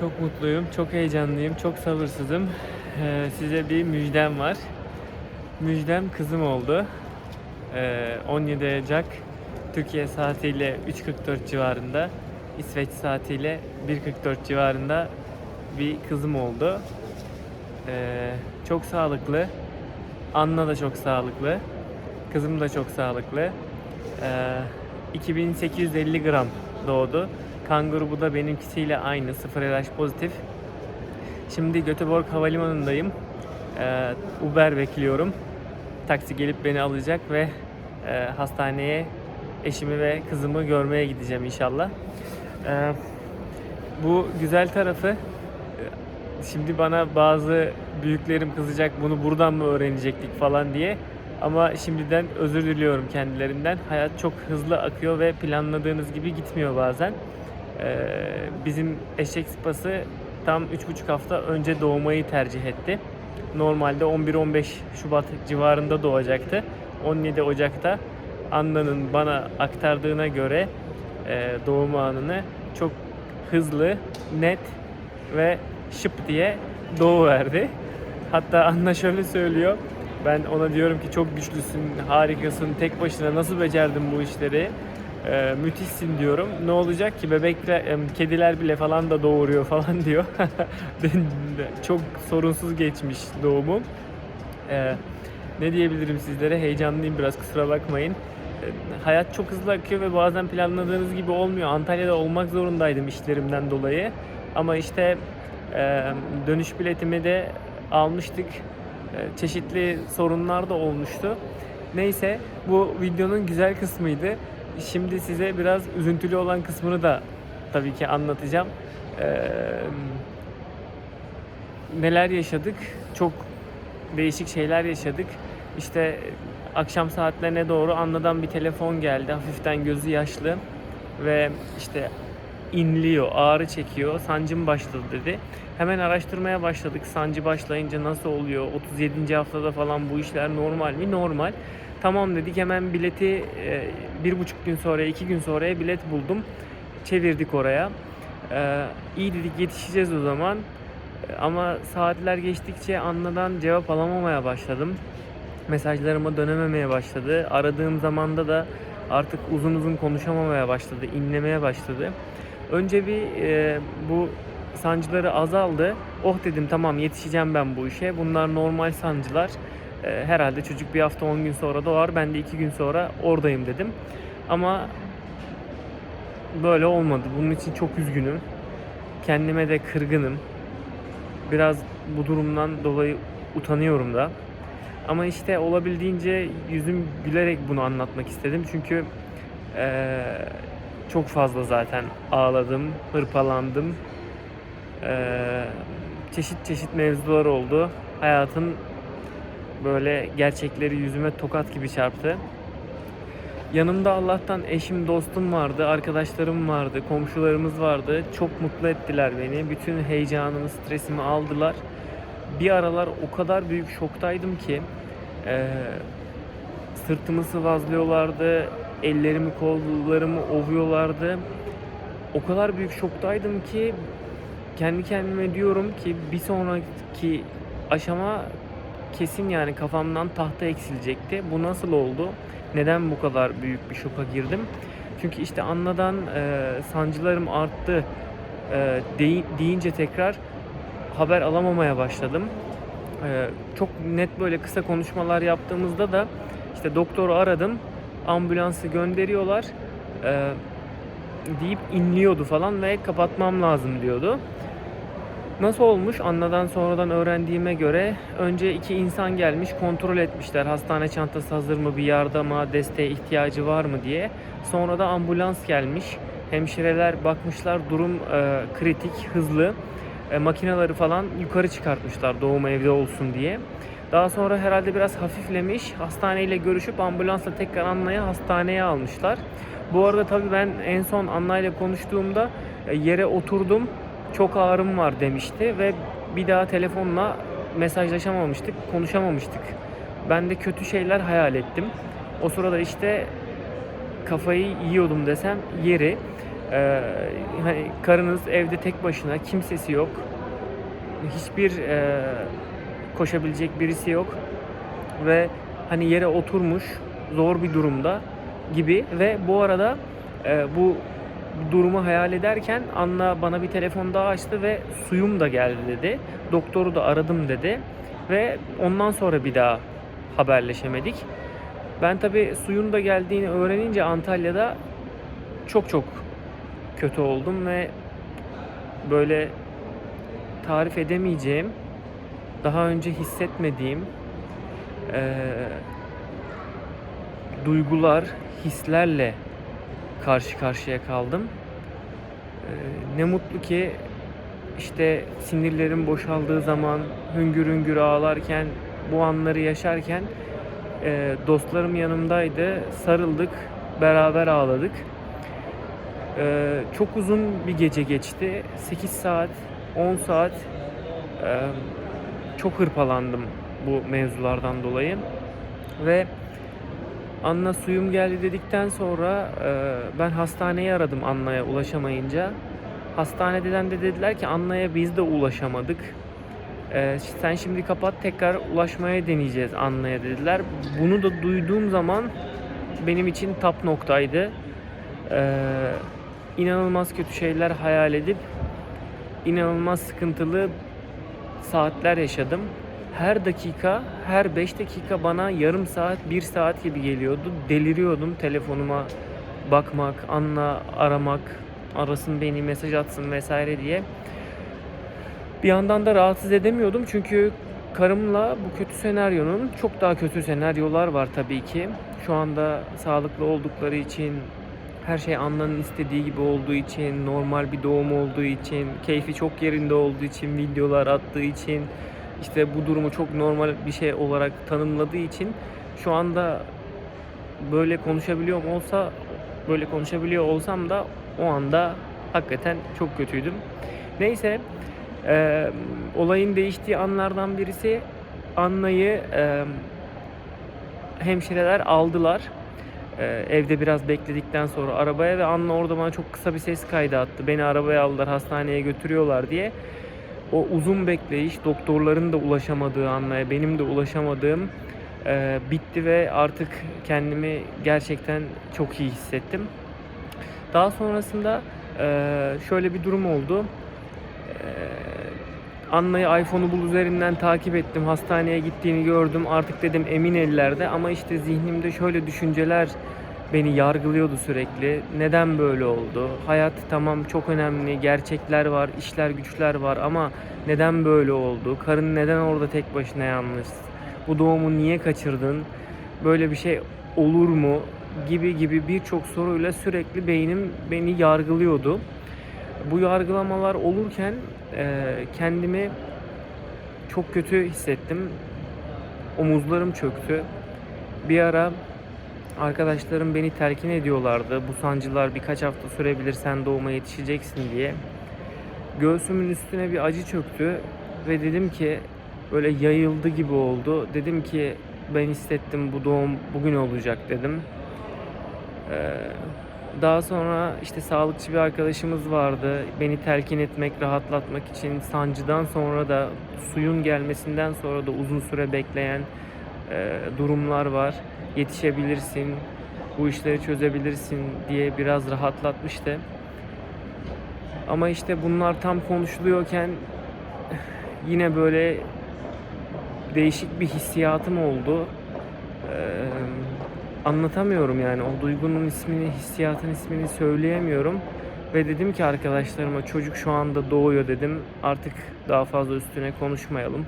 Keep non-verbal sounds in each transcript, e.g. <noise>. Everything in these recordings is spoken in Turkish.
Çok mutluyum, çok heyecanlıyım, çok sabırsızım. Ee, size bir müjdem var. Müjdem kızım oldu. Ee, 17 Ocak Türkiye saatiyle 3.44 civarında, İsveç saatiyle 1.44 civarında bir kızım oldu. Ee, çok sağlıklı. Anna da çok sağlıklı. Kızım da çok sağlıklı. Ee, 2850 gram doğdu. Kan grubu da benimkisiyle aynı. 0 RH pozitif. Şimdi Göteborg Havalimanı'ndayım. Ee, Uber bekliyorum. Taksi gelip beni alacak ve e, hastaneye eşimi ve kızımı görmeye gideceğim inşallah. Ee, bu güzel tarafı e, şimdi bana bazı büyüklerim kızacak bunu buradan mı öğrenecektik falan diye. Ama şimdiden özür diliyorum kendilerinden. Hayat çok hızlı akıyor ve planladığınız gibi gitmiyor bazen. Ee, bizim eşek sıpası tam 3,5 hafta önce doğmayı tercih etti. Normalde 11-15 Şubat civarında doğacaktı. 17 Ocak'ta Anna'nın bana aktardığına göre e, doğum anını çok hızlı, net ve şıp diye doğuverdi. Hatta Anna şöyle söylüyor. Ben ona diyorum ki çok güçlüsün, harikasın, tek başına nasıl becerdin bu işleri? Ee, müthişsin diyorum. Ne olacak ki bebekler, em, kediler bile falan da doğuruyor falan <laughs> diyor. Çok sorunsuz geçmiş doğumum. Ee, ne diyebilirim sizlere? Heyecanlıyım biraz kusura bakmayın. Ee, hayat çok hızlı akıyor ve bazen planladığınız gibi olmuyor. Antalya'da olmak zorundaydım işlerimden dolayı. Ama işte e, dönüş biletimi de almıştık. E, çeşitli sorunlar da olmuştu. Neyse bu videonun güzel kısmıydı. Şimdi size biraz üzüntülü olan kısmını da tabii ki anlatacağım. Ee, neler yaşadık? Çok değişik şeyler yaşadık. İşte akşam saatlerine doğru Anna'dan bir telefon geldi. Hafiften gözü yaşlı ve işte inliyor, ağrı çekiyor, sancım başladı dedi. Hemen araştırmaya başladık. Sancı başlayınca nasıl oluyor? 37. haftada falan bu işler normal mi? Normal. Tamam dedik hemen bileti e, bir buçuk gün sonra, iki gün sonraya bilet buldum. Çevirdik oraya. E, iyi dedik yetişeceğiz o zaman. E, Ama saatler geçtikçe Anna'dan cevap alamamaya başladım. Mesajlarıma dönememeye başladı. Aradığım zamanda da artık uzun uzun konuşamamaya başladı, inlemeye başladı. Önce bir e, bu sancıları azaldı. Oh dedim tamam yetişeceğim ben bu işe. Bunlar normal sancılar. E, herhalde çocuk bir hafta 10 gün sonra doğar. Ben de 2 gün sonra oradayım dedim. Ama böyle olmadı. Bunun için çok üzgünüm. Kendime de kırgınım. Biraz bu durumdan dolayı utanıyorum da. Ama işte olabildiğince yüzüm gülerek bunu anlatmak istedim. Çünkü eee, çok fazla zaten ağladım, hırpalandım. Eee, çeşit çeşit mevzular oldu. Hayatın böyle gerçekleri yüzüme tokat gibi çarptı. Yanımda Allah'tan eşim, dostum vardı, arkadaşlarım vardı, komşularımız vardı. Çok mutlu ettiler beni. Bütün heyecanımı, stresimi aldılar. Bir aralar o kadar büyük şoktaydım ki eee, sırtımı sıvazlıyorlardı, ellerimi, kollarımı ovuyorlardı. O kadar büyük şoktaydım ki kendi kendime diyorum ki bir sonraki aşama kesin yani kafamdan tahta eksilecekti. Bu nasıl oldu? Neden bu kadar büyük bir şoka girdim? Çünkü işte Anna'dan e, sancılarım arttı e, deyi- deyince tekrar haber alamamaya başladım. E, çok net böyle kısa konuşmalar yaptığımızda da işte doktoru aradım, ambulansı gönderiyorlar e, deyip inliyordu falan ve kapatmam lazım diyordu. Nasıl olmuş? Anna'dan sonradan öğrendiğime göre önce iki insan gelmiş kontrol etmişler hastane çantası hazır mı bir yardıma desteğe ihtiyacı var mı diye. Sonra da ambulans gelmiş. Hemşireler bakmışlar durum e, kritik hızlı. E, makineleri falan yukarı çıkartmışlar doğum evde olsun diye. Daha sonra herhalde biraz hafiflemiş. Hastaneyle görüşüp ambulansla tekrar Anna'yı hastaneye almışlar. Bu arada tabii ben en son Anna ile konuştuğumda e, yere oturdum. Çok ağrım var demişti ve bir daha telefonla mesajlaşamamıştık, konuşamamıştık. Ben de kötü şeyler hayal ettim. O sırada işte kafayı yiyordum desem yeri. Ee, hani karınız evde tek başına, kimsesi yok. Hiçbir e, koşabilecek birisi yok ve hani yere oturmuş zor bir durumda gibi ve bu arada e, bu durumu hayal ederken Anna bana bir telefon daha açtı ve suyum da geldi dedi. Doktoru da aradım dedi ve ondan sonra bir daha haberleşemedik. Ben tabi suyun da geldiğini öğrenince Antalya'da çok çok kötü oldum ve böyle tarif edemeyeceğim, daha önce hissetmediğim eee, duygular, hislerle karşı karşıya kaldım. Eee, ne mutlu ki işte sinirlerim boşaldığı zaman hüngür hüngür ağlarken bu anları yaşarken eee, dostlarım yanımdaydı. Sarıldık, beraber ağladık. Eee, çok uzun bir gece geçti. 8 saat, 10 saat eee, çok hırpalandım bu mevzulardan dolayı. Ve Anna suyum geldi dedikten sonra eee, ben hastaneyi aradım Anna'ya ulaşamayınca. Hastaneden de dediler ki Anna'ya biz de ulaşamadık. Eee, sen şimdi kapat tekrar ulaşmaya deneyeceğiz Anna'ya dediler. Bunu da duyduğum zaman benim için tap noktaydı. Eee inanılmaz kötü şeyler hayal edip inanılmaz sıkıntılı saatler yaşadım. Her dakika, her 5 dakika bana yarım saat, 1 saat gibi geliyordu. Deliriyordum telefonuma bakmak, Anla aramak, arasın beni, mesaj atsın vesaire diye. Bir yandan da rahatsız edemiyordum çünkü karımla bu kötü senaryonun çok daha kötü senaryolar var tabii ki. Şu anda sağlıklı oldukları için, her şey Anna'nın istediği gibi olduğu için, normal bir doğum olduğu için, keyfi çok yerinde olduğu için, videolar attığı için, işte bu durumu çok normal bir şey olarak tanımladığı için şu anda böyle konuşabiliyorum olsa, böyle konuşabiliyor olsam da o anda hakikaten çok kötüydüm. Neyse, eee, olayın değiştiği anlardan birisi Anna'yı eee, hemşireler aldılar. Ee, evde biraz bekledikten sonra arabaya ve Anna orada bana çok kısa bir ses kaydı attı. Beni arabaya aldılar, hastaneye götürüyorlar diye. O uzun bekleyiş, doktorların da ulaşamadığı Anna'ya, benim de ulaşamadığım e, bitti ve artık kendimi gerçekten çok iyi hissettim. Daha sonrasında e, şöyle bir durum oldu. E, Anna'yı iPhone'u bul üzerinden takip ettim. Hastaneye gittiğini gördüm. Artık dedim emin ellerde ama işte zihnimde şöyle düşünceler beni yargılıyordu sürekli. Neden böyle oldu? Hayat tamam çok önemli. Gerçekler var, işler güçler var ama neden böyle oldu? Karın neden orada tek başına yalnız? Bu doğumu niye kaçırdın? Böyle bir şey olur mu? Gibi gibi birçok soruyla sürekli beynim beni yargılıyordu. Bu yargılamalar olurken e, kendimi çok kötü hissettim. Omuzlarım çöktü. Bir ara arkadaşlarım beni telkin ediyorlardı. Bu sancılar birkaç hafta sürebilir sen doğuma yetişeceksin diye. Göğsümün üstüne bir acı çöktü ve dedim ki böyle yayıldı gibi oldu. Dedim ki ben hissettim bu doğum bugün olacak dedim. Ee, daha sonra işte sağlıkçı bir arkadaşımız vardı. Beni telkin etmek, rahatlatmak için sancıdan sonra da suyun gelmesinden sonra da uzun süre bekleyen e, durumlar var. Yetişebilirsin, bu işleri çözebilirsin diye biraz rahatlatmıştı. Ama işte bunlar tam konuşuluyorken <sighs> yine böyle değişik bir hissiyatım oldu. Ee, anlatamıyorum yani o duygunun ismini, hissiyatın ismini söyleyemiyorum. Ve dedim ki arkadaşlarıma çocuk şu anda doğuyor dedim. Artık daha fazla üstüne konuşmayalım.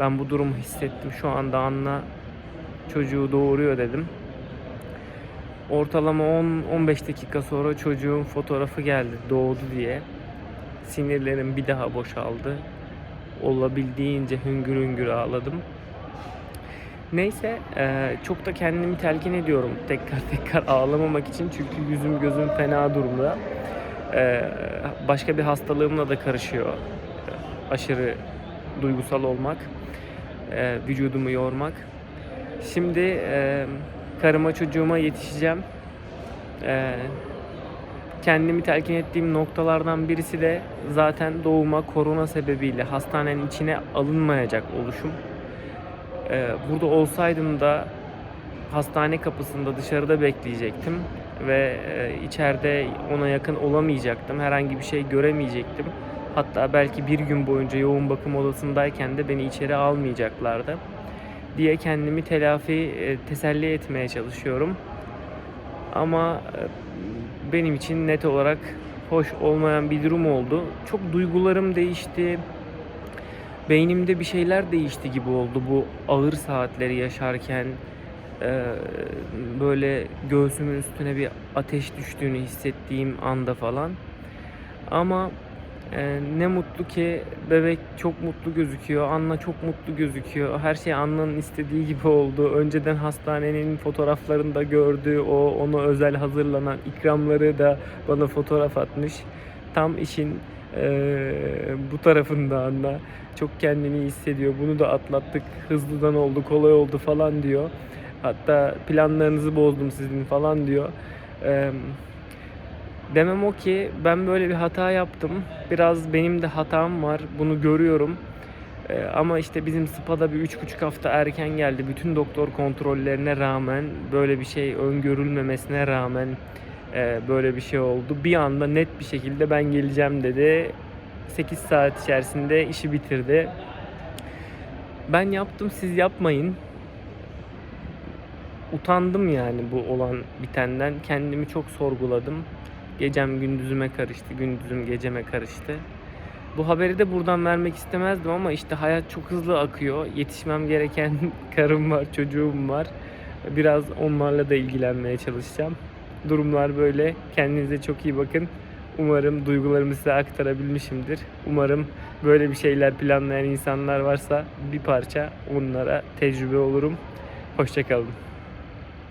Ben bu durumu hissettim. Şu anda Anna çocuğu doğuruyor dedim. Ortalama 10-15 dakika sonra çocuğun fotoğrafı geldi doğdu diye. Sinirlerim bir daha boşaldı. Olabildiğince hüngür hüngür ağladım. Neyse eee, çok da kendimi telkin ediyorum tekrar <laughs> tekrar ağlamamak için çünkü yüzüm gözüm fena durumda. Eee, başka bir hastalığımla da karışıyor aşırı duygusal olmak, vücudumu yormak. Şimdi eee, karıma çocuğuma yetişeceğim. Eee, kendimi telkin ettiğim noktalardan birisi de zaten doğuma korona sebebiyle hastanenin içine alınmayacak oluşum. Ee, burada olsaydım da hastane kapısında dışarıda bekleyecektim ve e, içeride ona yakın olamayacaktım. Herhangi bir şey göremeyecektim. Hatta belki bir gün boyunca yoğun bakım odasındayken de beni içeri almayacaklardı diye kendimi telafi, e, teselli etmeye çalışıyorum. Ama e, benim için net olarak hoş olmayan bir durum oldu. Çok duygularım değişti. Beynimde bir şeyler değişti gibi oldu bu ağır saatleri yaşarken. e, böyle göğsümün üstüne bir ateş düştüğünü hissettiğim anda falan. Ama e, ne mutlu ki bebek çok mutlu gözüküyor. Anna çok mutlu gözüküyor. Her şey Anna'nın istediği gibi oldu. Önceden hastanenin fotoğraflarında gördüğü o ona özel hazırlanan ikramları da bana fotoğraf atmış. Tam işin e, bu tarafında Anna. Çok kendini hissediyor. Bunu da atlattık. Hızlıdan oldu, kolay oldu falan diyor. Hatta planlarınızı bozdum sizin falan diyor. Eee Demem o ki ben böyle bir hata yaptım. Biraz benim de hatam var. Bunu görüyorum. Ee, ama işte bizim SPA'da bir üç buçuk hafta erken geldi. Bütün doktor kontrollerine rağmen böyle bir şey öngörülmemesine rağmen e, böyle bir şey oldu. Bir anda net bir şekilde ben geleceğim dedi. 8 saat içerisinde işi bitirdi. Ben yaptım siz yapmayın. Utandım yani bu olan bitenden. Kendimi çok sorguladım. Gecem gündüzüme karıştı, gündüzüm geceme karıştı. Bu haberi de buradan vermek istemezdim ama işte hayat çok hızlı akıyor. Yetişmem gereken <laughs> karım var, çocuğum var. Biraz onlarla da ilgilenmeye çalışacağım. Durumlar böyle. Kendinize çok iyi bakın. Umarım duygularımı size aktarabilmişimdir. Umarım böyle bir şeyler planlayan insanlar varsa bir parça onlara tecrübe olurum. Hoşçakalın.